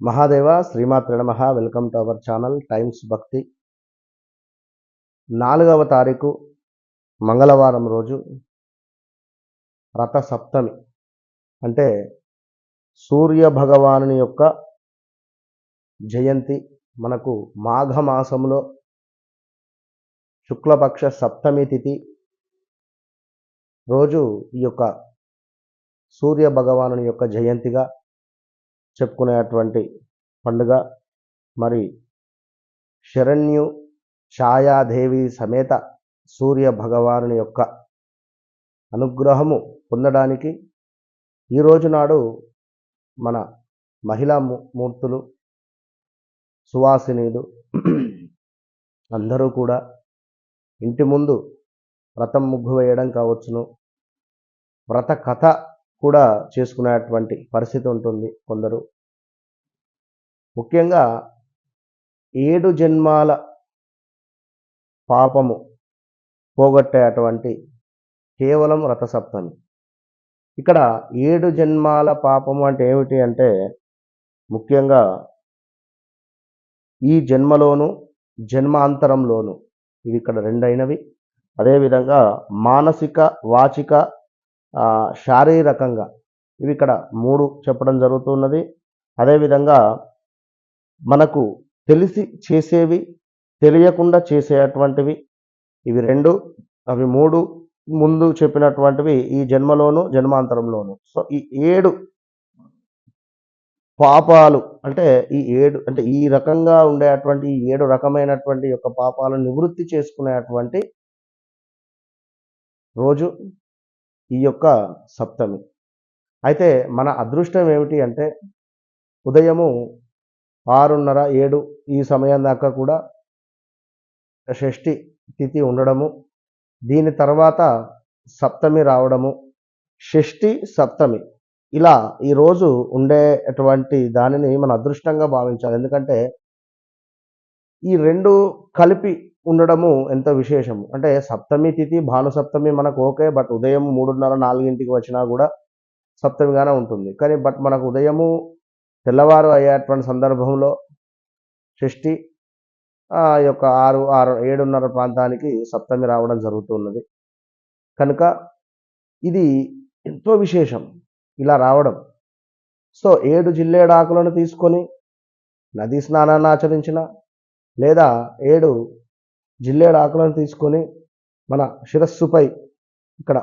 మహాదేవ శ్రీమాత్ర నమ. Welcome to our channel Times Bhakti. నాలుగవ తారీఖు మంగళవారం రోజు రథ సప్తమి అంటే సూర్య భగవానుని యొక్క జయంతి మనకు మాఘమాసంలో శుక్లపక్ష సప్తమి తిథి రోజు ఈ యొక్క సూర్య భగవానుని యొక్క జయంతిగా చెప్పుకునేటువంటి పండుగ. మరి శరణ్యు ఛాయాదేవి సమేత సూర్య భగవానుని యొక్క అనుగ్రహము పొందడానికి ఈ రోజు నాడు మన మహిళా మూ- మూర్తులు సువాసినీలు అందరూ కూడా ఇంటి ముందు వ్రతం ముగ్గు వేయడం కావచ్చును. వ్రత కథ కూడా చేసుకునేటువంటి పరిస్థితి ఉంటుంది కొందరు. ముఖ్యంగా ఏడు జన్మాల పాపము పోగొట్టేటువంటి కేవలం రథసప్తమి. ఇక్కడ ఏడు జన్మాల పాపము అంటే ఏమిటి అంటే ముఖ్యంగా ఈ జన్మలోను జన్మాంతరంలోను ఇవి ఇక్కడ రెండైనవి. అదేవిధంగా మానసిక వాచిక శారీరకంగా. ఇవి ఇక్కడ మూడు చెప్పడం జరుగుతున్నది. అదేవిధంగా మనకు తెలిసి చేసేవి తెలియకుండా చేసేటువంటివి ఇవి రెండు అవి మూడు ముందు చెప్పినటువంటివి ఈ జన్మలోను జన్మాంతరంలోను. సో ఈ ఏడు పాపాలు అంటే ఈ ఏడు అంటే ఈ రకంగా ఉండేటువంటి ఈ ఏడు రకమైనటువంటి యొక్క పాపాలను నివృత్తి చేసుకునేటువంటి రోజు ఈ యొక్క సప్తమి. అయితే మన అదృష్టం ఏమిటి అంటే ఉదయము ఆరున్నర ఏడు ఈ సమయం దాకా కూడా షష్ఠి తిథి ఉండడము దీని తర్వాత సప్తమి రావడము షష్ఠి సప్తమి ఇలా ఈరోజు ఉండేటువంటి దానిని మన అదృష్టంగా భావించాలి. ఎందుకంటే ఈ రెండు కలిపి ఉండడము ఎంత విశేషము? అంటే సప్తమి తిథి భాను సప్తమి మనకు ఓకే బట్ ఉదయం మూడున్నర నాలుగింటికి వచ్చినా కూడా సప్తమిగానే ఉంటుంది. కానీ బట్ మనకు ఉదయము తెల్లవారు అయ్యేటువంటి సందర్భంలో షష్ఠి ఆ యొక్క ఆరు ఆరు ఏడున్నర ప్రాంతానికి సప్తమి రావడం జరుగుతున్నది. కనుక ఇది ఎంతో విశేషం ఇలా రావడం. సో ఏడు జిల్లేడాకులను తీసుకొని నదీ స్నానాన్ని ఆచరించిన లేదా ఏడు జిల్లేడు ఆకులను తీసుకొని మన శిరస్సుపై ఇక్కడ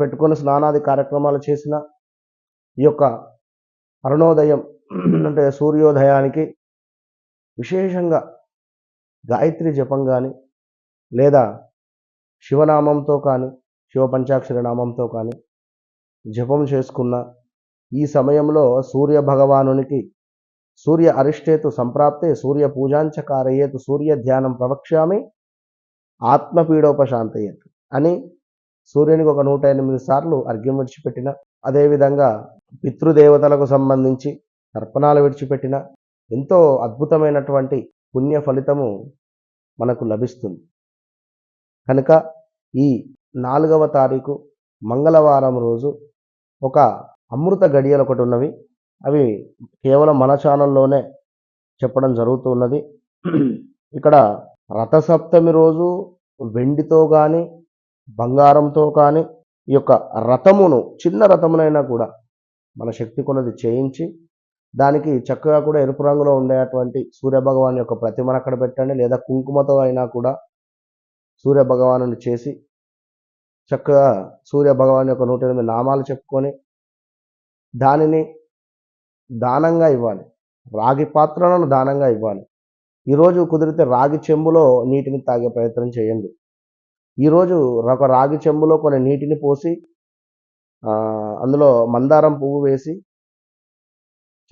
పెట్టుకొని స్నానాది కార్యక్రమాలు చేసిన ఈ యొక్క అరుణోదయం అంటే సూర్యోదయానికి విశేషంగా గాయత్రి జపం కానీ లేదా శివనామంతో కానీ శివ పంచాక్షరి నామంతో కానీ జపం చేసుకున్న ఈ సమయంలో సూర్య భగవానునికి సూర్య అరిష్టేతు సంప్రాప్తే సూర్య పూజాంచకారయేతు సూర్య ధ్యానం ప్రవక్ష్యామి ఆత్మపీడోపశాంతయేత్ అని సూర్యునికి ఒక నూట ఎనిమిది సార్లు అర్ఘ్యం విడిచిపెట్టిన అదేవిధంగా పితృదేవతలకు సంబంధించి తర్పణాలు విడిచిపెట్టిన ఎంతో అద్భుతమైనటువంటి పుణ్య ఫలితము మనకు లభిస్తుంది. కనుక ఈ నాలుగవ తారీఖు మంగళవారం రోజు ఒక అమృత గడియలు ఒకటి ఉన్నవి. అవి కేవలం మన ఛానల్లోనే చెప్పడం జరుగుతున్నది ఇక్కడ రథసప్తమి రోజు వెండితో కానీ బంగారంతో కానీ ఈ యొక్క రథమును చిన్న రథమునైనా కూడా మన శక్తి కొలది చేయించి దానికి చక్కగా కూడా ఎరుపు రంగులో ఉండేటువంటి సూర్యభగవాన్ యొక్క ప్రతిమను అక్కడ పెట్టండి. లేదా కుంకుమతో అయినా కూడా సూర్యభగవాను చేసి చక్కగా సూర్యభగవాన్ యొక్క నూట ఎనిమిది నామాలు చెప్పుకొని దానిని దానంగా ఇవ్వాలి. రాగి పాత్రలను దానంగా ఇవ్వాలి. ఈరోజు కుదిరితే రాగి చెంబులో నీటిని తాగే ప్రయత్నం చేయండి. ఈరోజు ఒక రాగి చెంబులో కొన్ని నీటిని పోసి అందులో మందారం పువ్వు వేసి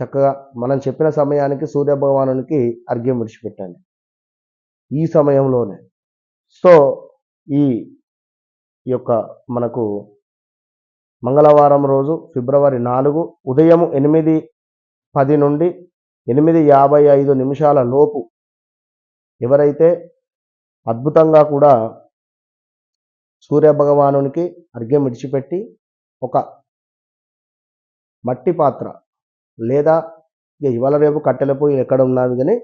చక్కగా మనం చెప్పిన సమయానికి సూర్య భగవానునికి అర్ఘ్యం విడిచిపెట్టండి. ఈ సమయంలోనే. సో ఈ యొక్క మనకు మంగళవారం రోజు ఫిబ్రవరి నాలుగు ఉదయం ఎనిమిది పది నుండి ఎనిమిది యాభై ఐదు నిమిషాల లోపు ఎవరైతే అద్భుతంగా కూడా సూర్య భగవానునికి అర్ఘ్యం విడిచిపెట్టి ఒక మట్టి పాత్ర లేదా ఇక ఇవాళ రేపు కట్టెల పొయ్యి ఎక్కడ ఉన్నది కానీ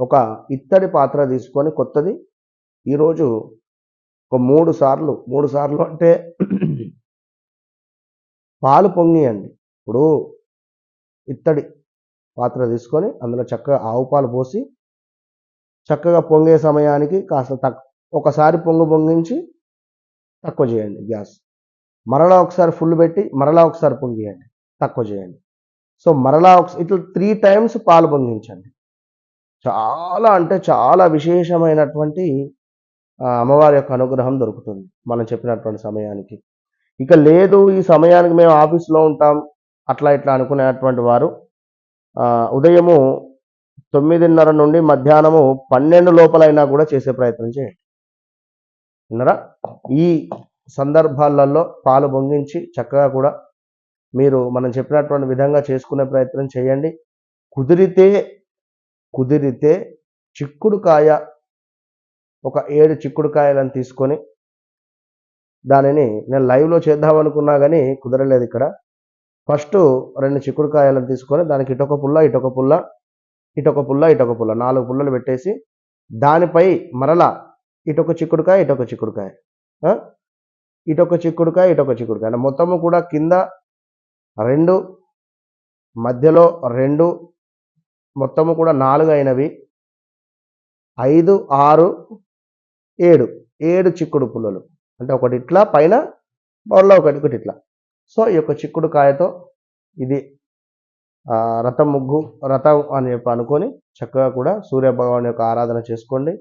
ఒక ఇత్తడి పాత్ర తీసుకొని కొత్తది. ఈరోజు ఒక మూడు సార్లు మూడు సార్లు అంటే పాలు పొంగియండి. ఇప్పుడు ఇత్తడి పాత్ర తీసుకొని అందులో చక్కగా ఆవు పాలు పోసి చక్కగా పొంగే సమయానికి కాస్త తక్ ఒకసారి పొంగు పొంగించి తక్కువ చేయండి గ్యాస్. మరలా ఒకసారి ఫుల్ పెట్టి మరలా ఒకసారి పొంగియండి తక్కువ చేయండి. సో మరలా ఒక ఇట్లా త్రీ టైమ్స్ పాలు పొంగించండి. చాలా అంటే చాలా విశేషమైనటువంటి అమ్మవారి యొక్క అనుగ్రహం దొరుకుతుంది మనం చెప్పినటువంటి సమయానికి. ఇక లేదు ఈ సమయానికి మేము ఆఫీస్లో ఉంటాం అట్లా ఇట్లా అనుకునేటువంటి వారు ఉదయము తొమ్మిదిన్నర నుండి మధ్యాహ్నము పన్నెండు లోపలైనా కూడా చేసే ప్రయత్నం చేయండి. విన్నరా? ఈ సందర్భాలలో పాలు పొంగించి చక్కగా కూడా మీరు మనం చెప్పినటువంటి విధంగా చేసుకునే ప్రయత్నం చేయండి. కుదిరితే కుదిరితే చిక్కుడుకాయ ఒక ఏడు చిక్కుడుకాయలను తీసుకొని దానిని నేను లైవ్లో చేద్దాం అనుకున్నా కానీ కుదరలేదు ఇక్కడ. ఫస్ట్ రెండు చిక్కుడుకాయలను తీసుకొని దానికి ఇటొక పుల్ల ఇటొక పుల్ల ఇటొక పుల్ల ఇటొక పుల్ల నాలుగు పుల్లలు పెట్టేసి దానిపై మరలా ఇటొక చిక్కుడుకాయ ఇటొక చిక్కుడుకాయ. ఇటొక చిక్కుడుకాయ ఇటొక చిక్కుడుకాయ. అంటే మొత్తము కూడా కింద రెండు మధ్యలో రెండు మొత్తము కూడా నాలుగు అయినవి. ఐదు ఆరు ఏడు. ఏడు చిక్కుడు పుల్లలు. అంటే ఒకటి ఇట్లా పైన బౌల్లో ఒకటి ఒకటి ఇట్లా. సో ఈ యొక్క చిక్కుడు కాయతో ఇది రథం ముగ్గు రథం అని చెప్పి అనుకొని చక్కగా కూడా సూర్యభగవాన్ యొక్క ఆరాధన చేసుకోండి.